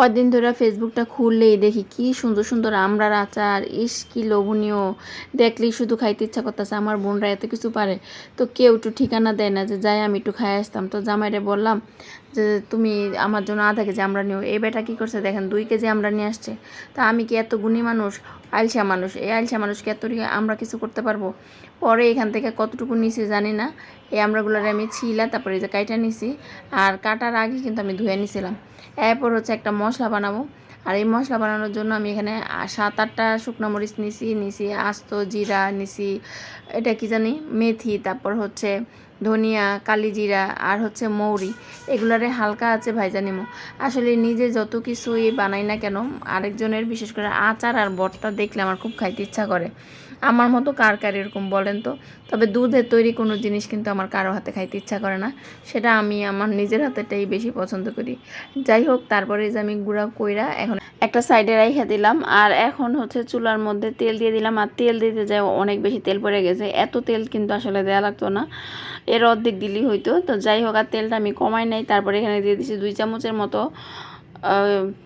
কদিন ধরে ফেসবুকটা খুললেই দেখি কি সুন্দর সুন্দর আমরার আচার, ইস কি লোভনীয়। দেখলেই শুধু খাইতে ইচ্ছা করতেছে, আমার বোনরা এত কিছু পারে। তো কেউ একটু ঠিকানা দেয় না যে, যাই, আমি একটু খাই আসতাম। তো জামাইরে বললাম যে, তুমি আমার জন্য আধা কেজি আমরা নিও। এই বেটা কী করছে দেখেন, দুই কেজি আমরা নিয়ে আসছে। তা আমি কি এত গুণী মানুষ? আলসা মানুষ। এই আলসা মানুষকে এত আমরা কিছু করতে পারব? পরে এখান থেকে কতটুকু নিছি জানি না। এই আমরাগুলোর আমি ছিলা, তারপরে যে কাইটা নিছি। আর কাটার আগে কিন্তু আমি ধুয়ে নিছিলাম। এরপর হচ্ছে একটা মশলা বানাবো। আর এই মশলা বানানোর জন্য আমি এখানে সাত আটটা শুকনো মরিচ নিছি নিছি আস্ত, জিরা নিছি, এটা কি জানি, মেথি, তারপর হচ্ছে ধনিয়া কালি জিরা আর হচ্ছে মৌরি, এগুলারে হালকা আছে ভাইজা নিমো আসলে নিজে যত কিছুই বানাই না কেন, আরেকজনের বিশেষ করে আচার আর বটটা দেখলে আমার খুব খাইতে ইচ্ছা করে। আমার মতো কার কার এরকম বলেন তো? তবে দুধের তৈরি কোনো জিনিস কিন্তু আমার কারও হাতে খাইতে ইচ্ছা করে না। সেটা আমি আমার নিজের হাতেটাই বেশি পছন্দ করি। যাই হোক, তারপরে যে আমি গুঁড়া কইরা এখন একটা সাইডে রাইখা দিলাম, আর এখন হচ্ছে চুলার মধ্যে তেল দিয়ে দিলাম, আর তেল দিতে যায় অনেক বেশি তেল পড়ে গেছে। এত তেল কিন্তু আসলে দেওয়া লাগতো না। এর অর্ধেক দিলি হইতো। তো যাই হোক, আর তেলটা আমি কমাই নাই, তারপরে এখানে দিয়ে দিছি দুই চামচের মতো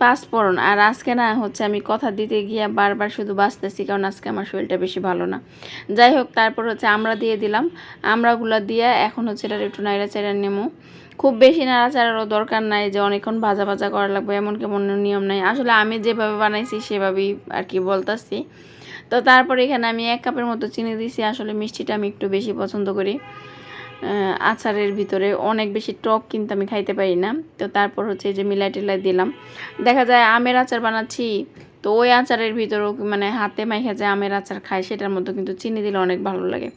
পাঁচফোড়ন আর আজকে না হচ্ছে আমি কথা দিতে গিয়ে বারবার শুধু বাঁচতেছি, কারণ আজকে আমার শরীরটা বেশি ভালো না। যাই হোক, তারপর হচ্ছে আমরা দিয়ে দিলাম। আমরাগুলো দিয়ে এখন হচ্ছে এটা একটু নাইড়া চাইড়া নেমো। খুব বেশি নাড়াচাড়ারও দরকার নাই যে অনেকক্ষণ ভাজা ভাজা করা লাগবে, এমন কেমন নিয়ম নাই। আসলে আমি যেভাবে বানাইছি সেভাবেই আর কি বলতাছি। তো তারপরে এখানে আমি এক কাপের মতো চিনি দিয়েছি আসলে মিষ্টিটা আমি একটু বেশি পছন্দ করি। আচারের ভিতরে অনেক বেশি টক কিন্তু আমি খাইতে পারি না। তো তারপর হচ্ছে যে মিলাই টিলাই দিলাম। দেখা যায় আমের আচার বানাচ্ছি, তো ওই আচারের ভিতরেও মানে হাতে মাইখা যে আমের আচার খায় সেটার মতো কিন্তু চিনি দিলে অনেক ভালো লাগে।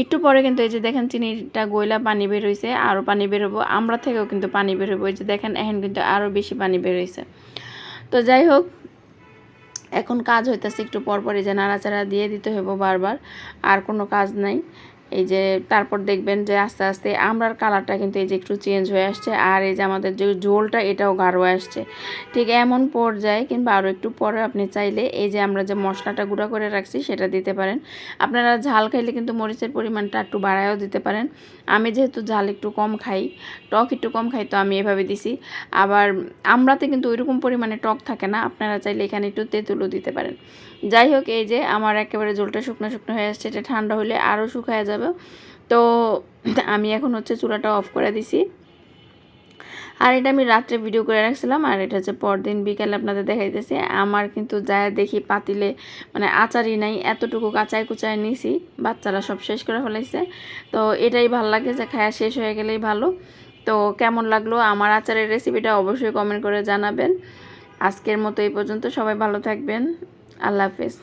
একটু পরে কিন্তু এই যে দেখেন চিনিটা গইলা পানি বের হয়েছে আরও পানি বের হব। আমরা থেকেও কিন্তু পানি বের হব। এই যে দেখেন, এখন কিন্তু আরও বেশি পানি বের হয়েছে তো যাই হোক, এখন কাজ হইতেছে, একটু পরপরই যে নাড়াচাড়া দিয়ে দিতে হইব বারবার। আর কোনো কাজ নাই। এই যে তারপর দেখবেন যে আস্তে আস্তে আমরার কালারটা কিন্তু এই যে একটু চেঞ্জ হয়ে আসছে, আর এই যে আমাদের যে ঝোলটা এটাও গাঢ় আসছে। ঠিক এমন পর্যায়ে কিংবা আরও একটু পরে আপনি চাইলে এই যে আমরা যে মশলাটা গুঁড়া করে রাখছি সেটা দিতে পারেন। আপনারা ঝাল খাইলে কিন্তু মরিচের পরিমাণটা একটু বাড়ায়ও দিতে পারেন। আমি যেহেতু ঝাল একটু কম খাই, টক একটু কম খাই, তো আমি এভাবে দিছি। আবার আমরাতে কিন্তু ওইরকম পরিমাণে টক থাকে না, আপনারা চাইলে এখানে একটু তেঁতুলও দিতে পারেন। যাই হোক, এই যে আমার একেবারে ঝোলটা শুকনো শুকনো হয়ে আসছে, এটা ঠান্ডা হলে আরও শুকায় যাবে। তো আমি এখন হচ্ছে চুলাটা অফ করে দিছি। আর এটা আমি রাত্রে ভিডিও করে রাখছিলাম, আর এটা হচ্ছে পরদিন বিকেলে আপনাদের দেখাইতেছি। আমার কিন্তু যা দেখি পাতিলে মানে আচারই নাই, এতটুকু কাঁচায় কুচায় নিছি, বাচ্চারা সব শেষ করে ফেলাইছে। তো এটাই ভালো লাগে যে খায়া শেষ হয়ে গেলেই ভালো। তো কেমন লাগল আমার আচারের রেসিপিটা অবশ্যই কমেন্ট করে জানাবেন। আজকের মতো এই পর্যন্ত সবাই ভালো থাকবেন। আল্লাহ হাফেজ।